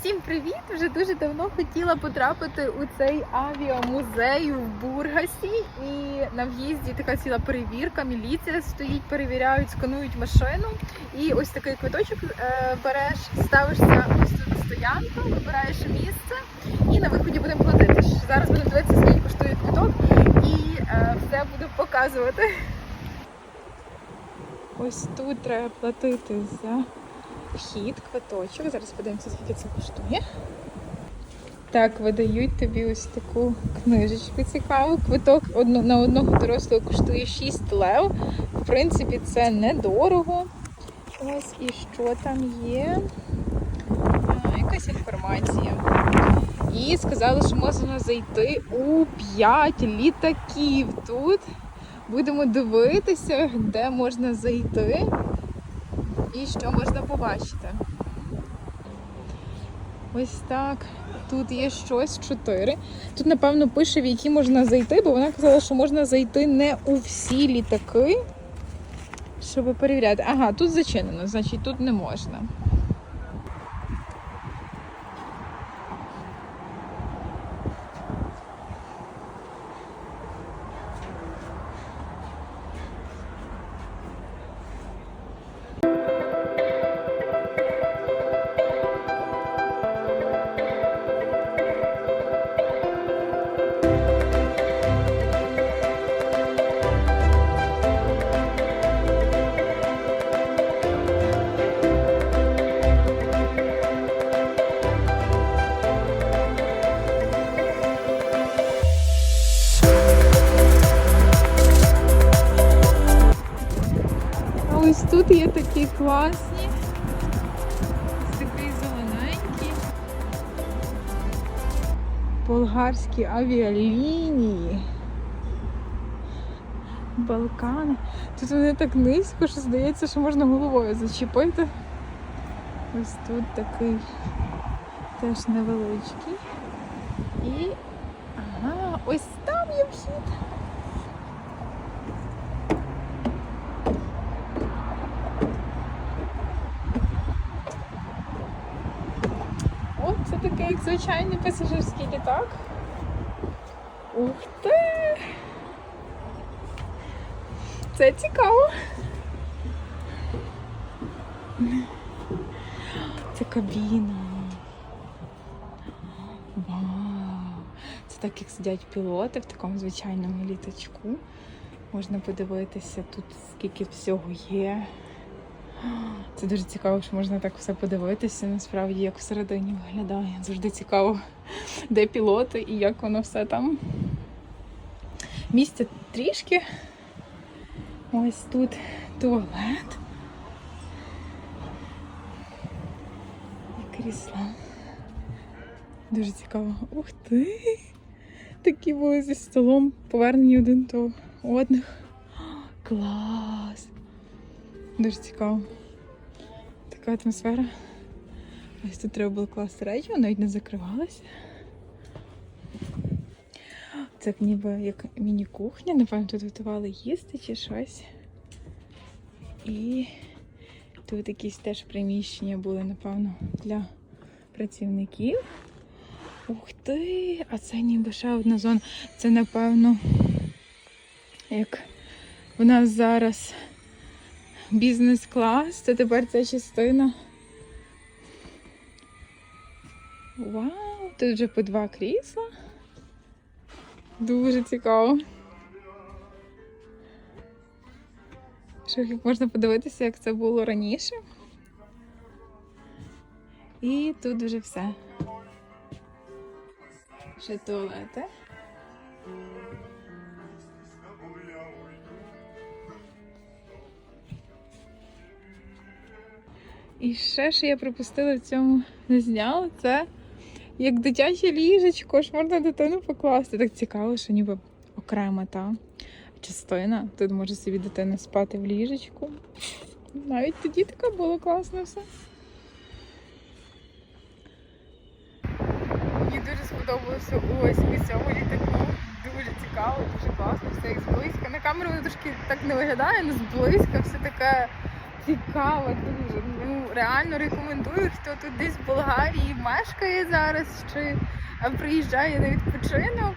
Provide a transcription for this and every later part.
Всім привіт! Вже дуже давно хотіла потрапити у цей авіамузей в Бургасі. І на в'їзді така ціла перевірка. Міліція стоїть, перевіряють, сканують машину. І ось такий квиточок е, береш, ставишся ось тут стоянку, вибираєш місце і на виході будемо платити. Зараз будемо дивитися, скільки коштує квиток, і е, все буду показувати. Ось тут треба платити за вхід, квиточок. Зараз подивимося, скільки це коштує. Так, видають тобі ось таку книжечку цікаву. Квиток на одного дорослого коштує 6 лев. В принципі, це недорого. Ось і що там є? Якась інформація. І сказали, що можна зайти у 5 літаків тут. Будемо дивитися, де можна зайти і що можна побачити. Ось так. Тут є щось чотири. Тут, напевно, пише, в які можна зайти, бо вона казала, що можна зайти не у всі літаки, щоб перевіряти. Ага, тут зачинено, значить тут не можна. Є такі класні. Такий зелененький. Болгарські авіалінії. Балкани. Тут вони так низько, що здається, що можна головою зачепити. Ось тут такий теж невеличкий. І ага, ось там є вхід. О, це такий як звичайний пасажирський літак. Ух ти! Це цікаво. Це кабіна. Вау! Це так, як сидять пілоти в такому звичайному літачку. Можна подивитися тут, скільки всього є. Це дуже цікаво, що можна так все подивитися. Насправді, як всередині виглядає. Завжди цікаво, де пілоти і як воно все там. Місця трішки. Ось тут туалет. І крісла. Дуже цікаво. Ух ти! Такі були зі столом, повернені один до одних. Клас! Дуже цікаво. Така атмосфера. Ось тут треба було класти речі, вони навіть не закривалися. Це ніби як міні-кухня, напевно, тут готували їсти чи щось. І тут якісь теж приміщення були, напевно, для працівників. Ух ти! А це ніби ще одна зона. Це, напевно, як в нас зараз бізнес-клас, це тепер ця частина. Вау! Тут вже по два крісла. Дуже цікаво. Що можна подивитися, як це було раніше. І тут вже все. Ще туалети. І ще, що я пропустила в цьому не зняла, це як дитяче ліжечко, ж можна дитину покласти. Так цікаво, що ніби окрема та частина. Тут може собі дитина спати в ліжечку. Навіть тоді таке було класно все. Мені дуже сподобалося ось у цьому літаку. Дуже цікаво, дуже класно, все як зблизька. На камеру воно трошки так не виглядає, але зблизька все таке цікаве, дуже. Реально рекомендую, хто тут десь в Болгарії мешкає зараз чи е, приїжджає на відпочинок,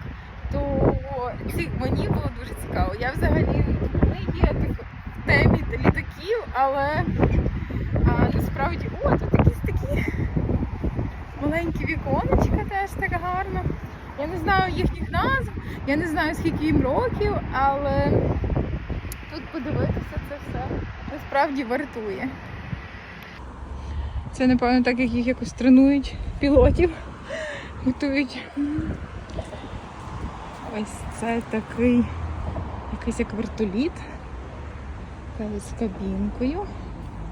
то ці, мені було дуже цікаво. Я взагалі не є так в темі літаків, але а, насправді о, тут якісь такі маленькі віконечка теж так гарно. Я не знаю їхніх назв, я не знаю скільки їм років, але тут подивитися це все насправді вартує. Це, напевно, так як їх якось тренують пілотів, готують. Ось це такий якийсь як вертоліт. З кабінкою.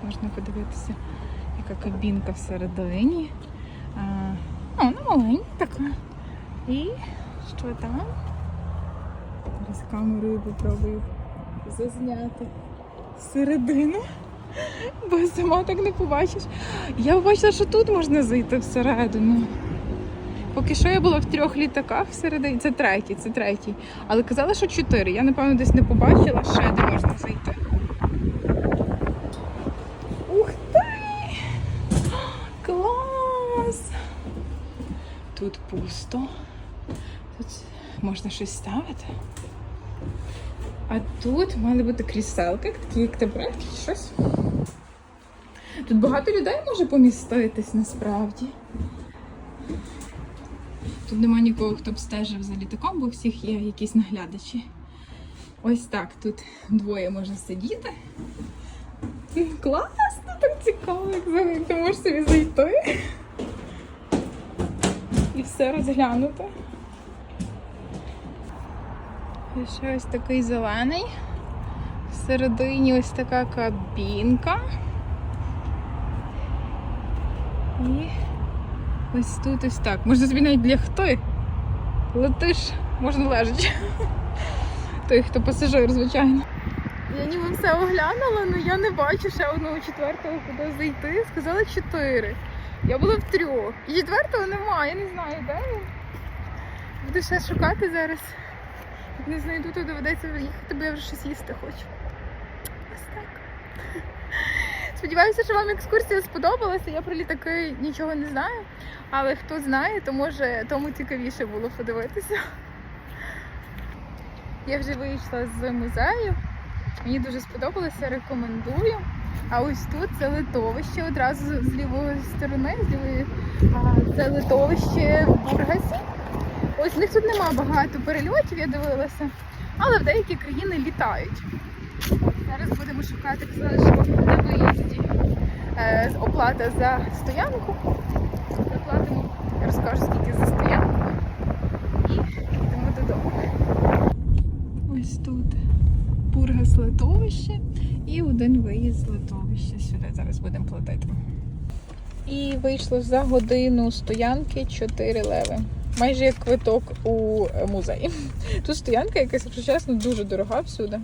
Можна подивитися, яка кабінка всередині. А, вона маленька така. І що там? Зараз камерою попробую зазняти всередину. Бо сама так не побачиш. Я побачила, що тут можна зайти всередину. Поки що я була в трьох літаках всередині. Це третій, це третій. Але казали, що чотири. Я, напевно, десь не побачила ще, де можна зайти. Ух ти! Клас! Тут пусто. Тут можна щось ставити. А тут мали бути кріселки, такі як табуретки щось. Тут багато людей може поміститись насправді. Тут нема нікого, хто б стежив за літаком, бо всіх є якісь наглядачі. Ось так тут двоє можна сидіти. Класно, так цікаво, як ти можеш собі зайти і все розглянути. І ще ось такий зелений. Всередині ось така кабінка. І ось тут ось так. Можна собі навіть лягти. Летиш, можна лежачи. Той, хто пасажир, звичайно. Я ніби все оглянула, але я не бачу ще одного четвертого, куди зайти. Сказали чотири. Я була в трьох. І четвертого немає, я не знаю, де він. Буду ще шукати зараз. Не знайду, то доведеться їхати, бо я вже щось їсти хочу. Ось так. Сподіваюся, що вам екскурсія сподобалася. Я про літаки нічого не знаю. Але хто знає, то може тому цікавіше було подивитися. Я вже вийшла з музею. Мені дуже сподобалося, рекомендую. А ось тут це литовище одразу з лівої сторони, з лівої це литовище в Бургасі. Ось в них тут нема багато перельотів, я дивилася, але в деякі країни літають. Зараз будемо шукати, казали, що на виїзді е, оплата за стоянку. Заплатимо, розкажу, скільки за стоянку. І йдемо додому. Ось тут Бургас литовище і один виїзд з литовища. Сюди зараз будемо платити. І вийшло за годину стоянки 4 леви. Майже як квиток у музей. музеї. Тут стоянка якась, якщо чесно, дуже дорога всюди.